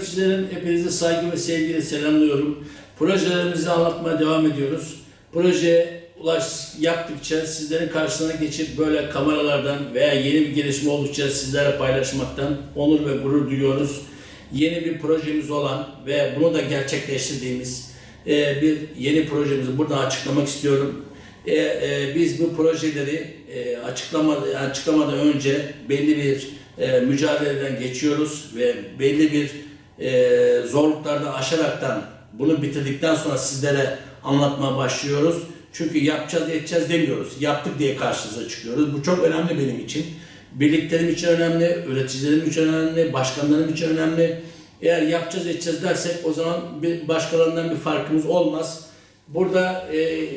Yöneticilerin hepinize saygı ve sevgiyle selamlıyorum. Projelerimizi anlatmaya devam ediyoruz. Projeye ulaş yaptıkça sizlerin karşısına geçip böyle kameralardan veya yeni bir gelişme oldukça sizlerle paylaşmaktan onur ve gurur duyuyoruz. Yeni bir projemiz olan ve bunu da gerçekleştirdiğimiz e, bir yeni projemizi buradan açıklamak istiyorum. E, e, biz bu projeleri açıklama, açıklamadan önce belli bir mücadeleden geçiyoruz ve belli bir e, zorluklardan aşaraktan bunu bitirdikten sonra sizlere anlatmaya başlıyoruz. Çünkü yapacağız edeceğiz demiyoruz. Yaptık diye karşınıza çıkıyoruz. Bu çok önemli benim için. Birliklerim için önemli, üreticilerim için önemli, başkanlarım için önemli. Eğer yapacağız edeceğiz dersek o zaman bir başkalarından bir farkımız olmaz. Burada e,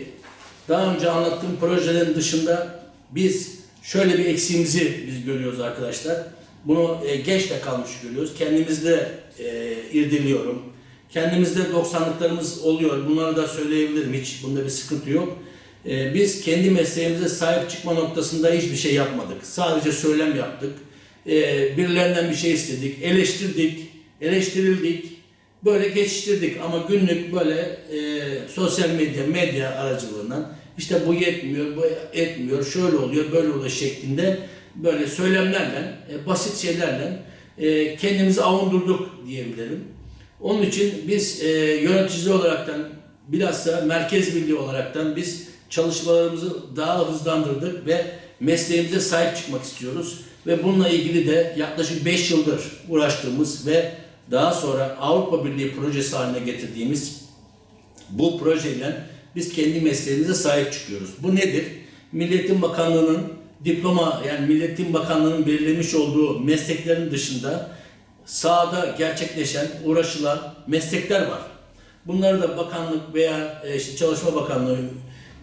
daha önce anlattığım projelerin dışında biz şöyle bir eksiğimizi biz görüyoruz arkadaşlar. Bunu e, geç de kalmış görüyoruz. Kendimizde e, irdeliyorum. Kendimizde 90'lıklarımız oluyor. Bunları da söyleyebilirim hiç. Bunda bir sıkıntı yok. E, biz kendi mesleğimize sahip çıkma noktasında hiçbir şey yapmadık. Sadece söylem yaptık. E, birilerinden bir şey istedik. Eleştirdik. Eleştirildik. Böyle geçiştirdik ama günlük böyle e, sosyal medya, medya aracılığından işte bu yetmiyor, bu etmiyor, şöyle oluyor, böyle oluyor şeklinde böyle söylemlerle, e, basit şeylerle e, kendimizi avundurduk diyebilirim. Onun için biz e, yönetici olaraktan bilhassa merkez birliği olaraktan biz çalışmalarımızı daha hızlandırdık ve mesleğimize sahip çıkmak istiyoruz. Ve bununla ilgili de yaklaşık 5 yıldır uğraştığımız ve daha sonra Avrupa Birliği projesi haline getirdiğimiz bu projeyle biz kendi mesleğimize sahip çıkıyoruz. Bu nedir? Milletin Bakanlığı'nın diploma yani Milletin Bakanlığı'nın belirlemiş olduğu mesleklerin dışında sahada gerçekleşen, uğraşılan meslekler var. Bunları da bakanlık veya e, işte Çalışma Bakanlığı,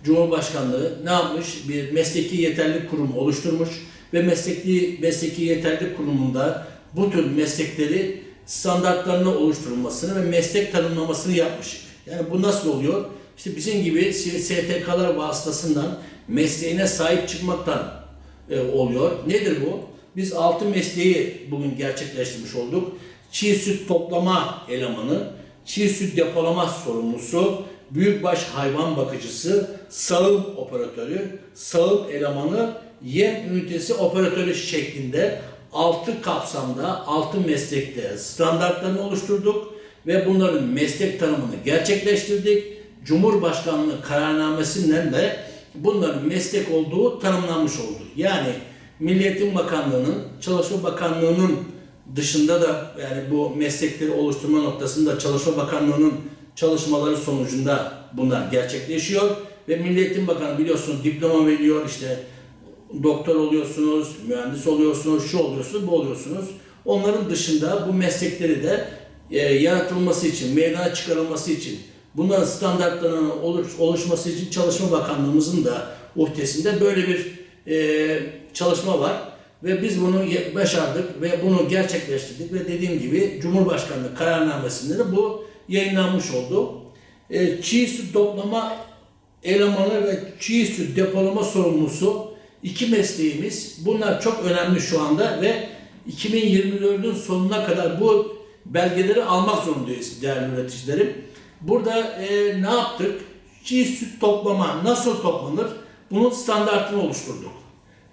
Cumhurbaşkanlığı ne yapmış? Bir mesleki yeterlilik kurumu oluşturmuş ve mesleki mesleki yeterlilik kurumunda bu tür meslekleri standartlarını oluşturulmasını ve meslek tanımlamasını yapmış. Yani bu nasıl oluyor? İşte bizim gibi STK'lar vasıtasından mesleğine sahip çıkmaktan e, oluyor. Nedir bu? Biz altı mesleği bugün gerçekleştirmiş olduk. Çiğ süt toplama elemanı, çiğ süt depolama sorumlusu, büyükbaş hayvan bakıcısı, sağım operatörü, sağım elemanı, yem ünitesi operatörü şeklinde altı kapsamda, altı meslekte standartlarını oluşturduk ve bunların meslek tanımını gerçekleştirdik. Cumhurbaşkanlığı kararnamesinden de bunların meslek olduğu tanımlanmış oldu. Yani Milliyetin Bakanlığı'nın, Çalışma Bakanlığı'nın dışında da yani bu meslekleri oluşturma noktasında Çalışma Bakanlığı'nın çalışmaları sonucunda bunlar gerçekleşiyor. Ve Milliyetin Bakanı biliyorsunuz diploma veriyor işte doktor oluyorsunuz, mühendis oluyorsunuz, şu oluyorsunuz, bu oluyorsunuz. Onların dışında bu meslekleri de e, yaratılması için, meydana çıkarılması için, bunların standartlarının oluş, oluşması için Çalışma Bakanlığımızın da uhdesinde böyle bir e, çalışma var. Ve biz bunu başardık ve bunu gerçekleştirdik ve dediğim gibi Cumhurbaşkanlığı kararnamesinde de bu yayınlanmış oldu. E, çiğ süt toplama elemanı ve çiğ süt depolama sorumlusu iki mesleğimiz. Bunlar çok önemli şu anda ve 2024'ün sonuna kadar bu belgeleri almak zorundayız değerli üreticilerim. Burada e, ne yaptık? Çiğ süt toplama nasıl toplanır? Bunun standartını oluşturduk.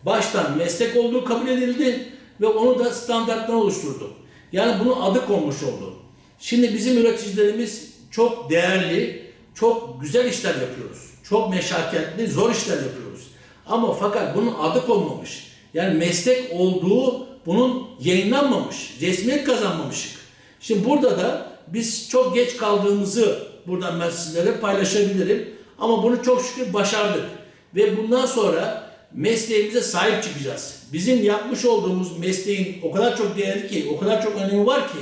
Baştan meslek olduğu kabul edildi ve onu da standarttan oluşturduk. Yani bunun adı konmuş oldu. Şimdi bizim üreticilerimiz çok değerli, çok güzel işler yapıyoruz. Çok meşakkatli, zor işler yapıyoruz. Ama fakat bunun adı konmamış. Yani meslek olduğu bunun yayınlanmamış, resmiyet kazanmamışık. Şimdi burada da biz çok geç kaldığımızı buradan ben sizlere paylaşabilirim. Ama bunu çok şükür başardık. Ve bundan sonra mesleğimize sahip çıkacağız. Bizim yapmış olduğumuz mesleğin o kadar çok değerli ki, o kadar çok önemi var ki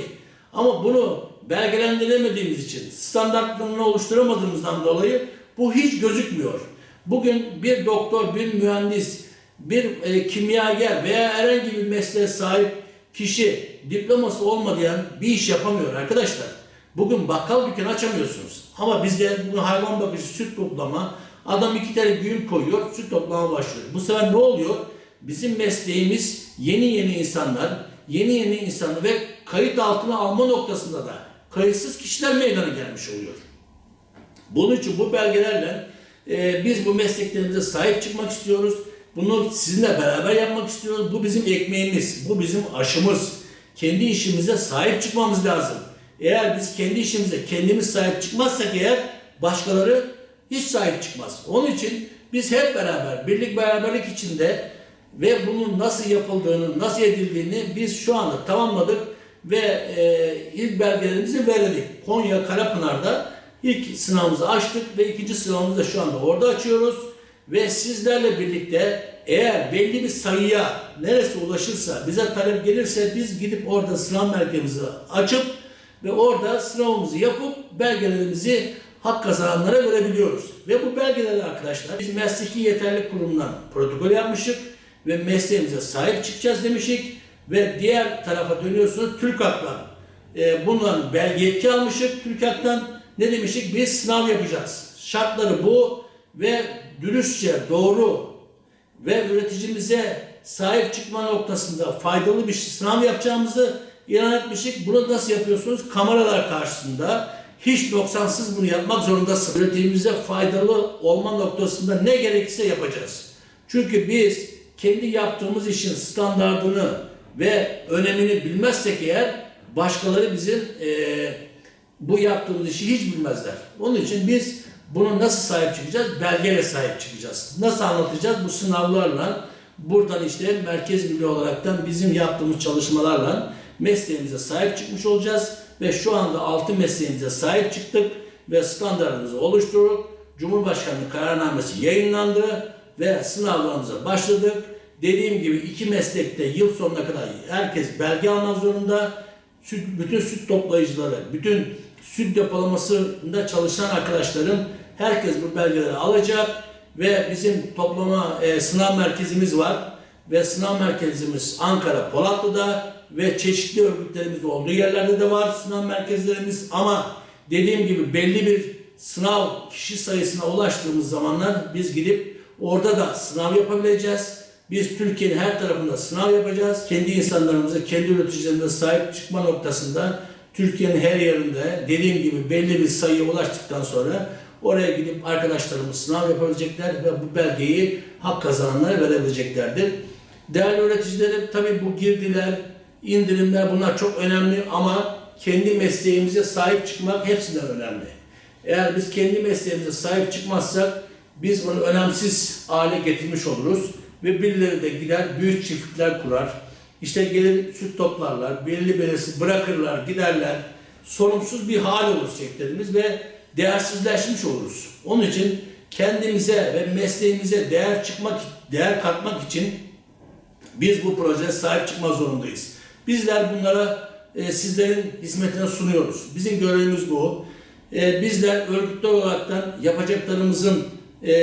ama bunu belgelendiremediğimiz için, standartlarını oluşturamadığımızdan dolayı bu hiç gözükmüyor. Bugün bir doktor, bir mühendis, bir e, kimyager veya herhangi bir mesleğe sahip kişi diploması olmayan bir iş yapamıyor arkadaşlar. Bugün bakkal dükkanı açamıyorsunuz. Ama bizde bu hayvan bakıcı, süt toplama, adam iki tane güğüm koyuyor, süt toplama başlıyor. Bu sefer ne oluyor? Bizim mesleğimiz yeni yeni insanlar, yeni yeni insanlar ve kayıt altına alma noktasında da kayıtsız kişiler meydana gelmiş oluyor. Bunun için bu belgelerle e, biz bu mesleklerimize sahip çıkmak istiyoruz. Bunu sizinle beraber yapmak istiyoruz. Bu bizim ekmeğimiz, bu bizim aşımız. Kendi işimize sahip çıkmamız lazım. Eğer biz kendi işimize kendimiz sahip çıkmazsak eğer başkaları hiç sahip çıkmaz. Onun için biz hep beraber, birlik beraberlik içinde ve bunun nasıl yapıldığını, nasıl edildiğini biz şu anda tamamladık ve e, ilk belgelerimizi verdik. Konya Karapınar'da ilk sınavımızı açtık ve ikinci sınavımızı da şu anda orada açıyoruz. Ve sizlerle birlikte eğer belli bir sayıya neresi ulaşırsa, bize talep gelirse biz gidip orada sınav merkezimizi açıp ve orada sınavımızı yapıp belgelerimizi hak kazananlara verebiliyoruz. Ve bu belgeleri arkadaşlar biz mesleki yeterlilik kurumundan protokol yapmıştık ve mesleğimize sahip çıkacağız demiştik ve diğer tarafa dönüyorsunuz TÜRKAK'tan e, bundan belge yetki almıştık. TÜRKAK'tan ne demiştik? Biz sınav yapacağız. Şartları bu ve dürüstçe, doğru ve üreticimize sahip çıkma noktasında faydalı bir sınav yapacağımızı ilan etmiştik. Bunu nasıl yapıyorsunuz? Kameralar karşısında hiç noksansız bunu yapmak zorundasınız. Üreticimize faydalı olma noktasında ne gerekirse yapacağız. Çünkü biz kendi yaptığımız işin standartını ve önemini bilmezsek eğer başkaları bizim eee, bu yaptığımız işi hiç bilmezler. Onun için biz bunu nasıl sahip çıkacağız? Belgeyle sahip çıkacağız. Nasıl anlatacağız? Bu sınavlarla, buradan işte merkez milli olaraktan bizim yaptığımız çalışmalarla mesleğimize sahip çıkmış olacağız. Ve şu anda altı mesleğimize sahip çıktık ve standartımızı oluşturduk. Cumhurbaşkanlığı kararnamesi yayınlandı ve sınavlarımıza başladık. Dediğim gibi iki meslekte yıl sonuna kadar herkes belge almak zorunda. Süt, bütün süt toplayıcıları, bütün süt depolamasında çalışan arkadaşlarım herkes bu belgeleri alacak ve bizim toplama e, sınav merkezimiz var ve sınav merkezimiz Ankara Polatlı'da ve çeşitli örgütlerimiz olduğu yerlerde de var sınav merkezlerimiz ama dediğim gibi belli bir sınav kişi sayısına ulaştığımız zamanlar biz gidip orada da sınav yapabileceğiz. Biz Türkiye'nin her tarafında sınav yapacağız. Kendi insanlarımıza, kendi üreticilerimize sahip çıkma noktasında Türkiye'nin her yerinde dediğim gibi belli bir sayıya ulaştıktan sonra oraya gidip arkadaşlarımız sınav yapabilecekler ve bu belgeyi hak kazananlara verebileceklerdir. Değerli öğreticilerim tabii bu girdiler, indirimler bunlar çok önemli ama kendi mesleğimize sahip çıkmak hepsinden önemli. Eğer biz kendi mesleğimize sahip çıkmazsak biz bunu önemsiz hale getirmiş oluruz ve birileri de gider büyük çiftlikler kurar. İşte gelir süt toplarlar, belli belirsiz bırakırlar, giderler. Sorumsuz bir hal olur sektörümüz ve değersizleşmiş oluruz. Onun için kendimize ve mesleğimize değer çıkmak, değer katmak için biz bu projeye sahip çıkma zorundayız. Bizler bunlara e, sizlerin hizmetine sunuyoruz. Bizim görevimiz bu. E, bizler örgütler olaraktan yapacaklarımızın e,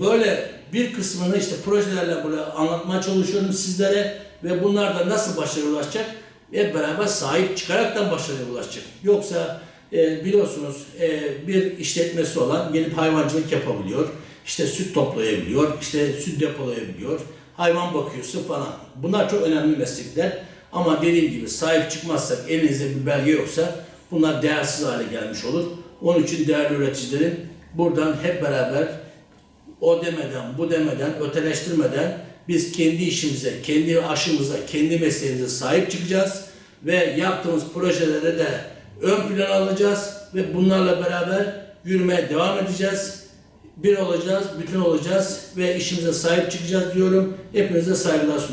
böyle bir kısmını işte projelerle böyle anlatmaya çalışıyorum sizlere ve bunlar da nasıl başarıya ulaşacak? Hep beraber sahip çıkaraktan başarıya ulaşacak. Yoksa e, biliyorsunuz e, bir işletmesi olan gelip hayvancılık yapabiliyor. İşte süt toplayabiliyor, işte süt depolayabiliyor, hayvan bakıyorsun falan. Bunlar çok önemli meslekler. Ama dediğim gibi sahip çıkmazsak, elinizde bir belge yoksa bunlar değersiz hale gelmiş olur. Onun için değerli üreticilerim buradan hep beraber o demeden, bu demeden, öteleştirmeden biz kendi işimize, kendi aşımıza, kendi mesleğimize sahip çıkacağız ve yaptığımız projelere de ön plana alacağız ve bunlarla beraber yürümeye devam edeceğiz. Bir olacağız, bütün olacağız ve işimize sahip çıkacağız diyorum. Hepinize saygılar sunuyorum.